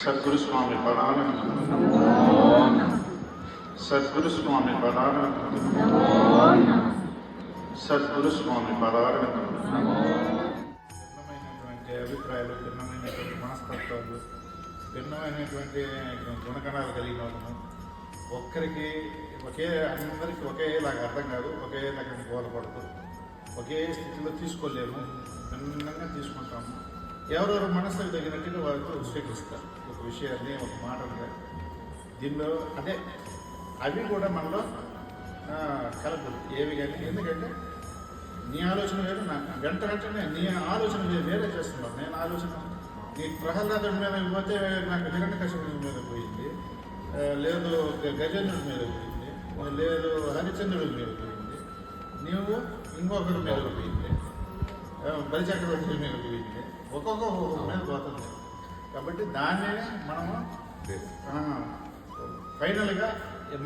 సద్గురు స్వామి పదాలను సద్గురు స్వామి పదాలను సద్గురు స్వామి భిన్నమైనటువంటి అభిప్రాయాలు భిన్నమైనటువంటి మనస్తత్వాలు భిన్నమైనటువంటి గుణగణాలు కలిగిన వాళ్ళము. ఒక్కరికి ఒకే అందరికీ ఒకేలాగా అర్థం కాదు ఒకే రకం గోలపడుతూ ఒకే స్థితిలో తీసుకోలేము భిన్నంగా తీసుకుంటాము. ఎవరెవరు మనసుకు తగినట్టుగా వారితో స్వీకరిస్తారు. ఒక విషయాన్ని ఒక మాటని దీనిలో అదే అవి కూడా మనలో కలదు ఏవి కానీ ఎందుకంటే నీ ఆలోచన వేరు నాకు గంట గంటనే నీ ఆలోచన వేరు వేరే చేస్తున్నావు నేను ఆలోచన నీ ప్రహ్లాదుడి మీద పోతే నాకు హిరణ్య కశ్యపుడి మీద పోయింది. లేదు గజేంద్రుడి మీద పోయింది. లేదు హరిచంద్రుడి మీద పోయింది. నీవు ఇంకొకరి మీద పోయింది. బలిచక్రవర్తి మీద పోయింది ఒక్కొక్క ఒక్కొక్క మీద పోతుంది కాబట్టి దాన్నే మనము ఫైనల్గా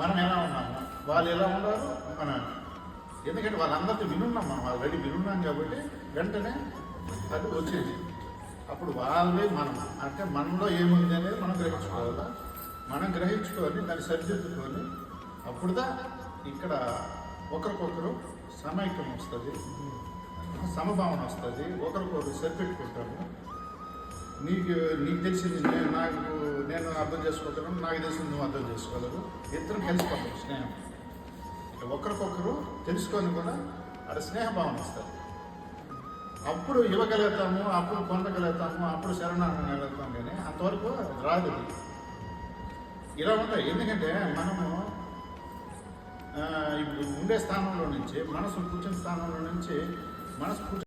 మనం ఎలా ఉన్నాము? వాళ్ళు ఎలా ఉన్నారు? మన ఎందుకంటే వాళ్ళందరితో వినున్నాం మనం ఆల్రెడీ వినున్నాం కాబట్టి వెంటనే అది వచ్చేది. అప్పుడు వాళ్ళే మనం. అంటే మనలో ఏముంది అనేది మనం గ్రహించుకోవాలా? మనం గ్రహించుకొని దాన్ని సరిదిద్దుకొని అప్పుడుదా ఇక్కడ ఒకరికొకరు సమైక్యం వస్తుంది. సమభావన వస్తుంది. ఒకరికొకరు సరిపెట్టుకుంటాము నీకు నీకు తెలిసింది నేను నాకు నేను అర్థం చేసుకోగలను నాకు తెలిసింది నువ్వు అర్థం చేసుకోగలరు ఇద్దరం కలిసిపోతాం స్నేహం. ఇక ఒకరికొకరు తెలుసుకొని కూడా అక్కడ స్నేహభావం వస్తుంది. అప్పుడు ఇవ్వగలుగుతాము అప్పుడు పొందగలుగుతాము అప్పుడు శరణాగలుగుతాం కానీ అంతవరకు రాదు ఇలా ఉంటాయి. ఎందుకంటే మనము ఇప్పుడు ఉండే స్థానంలో నుంచి మనసు కూర్చున్న స్థానంలో నుంచి మనసు కూర్చు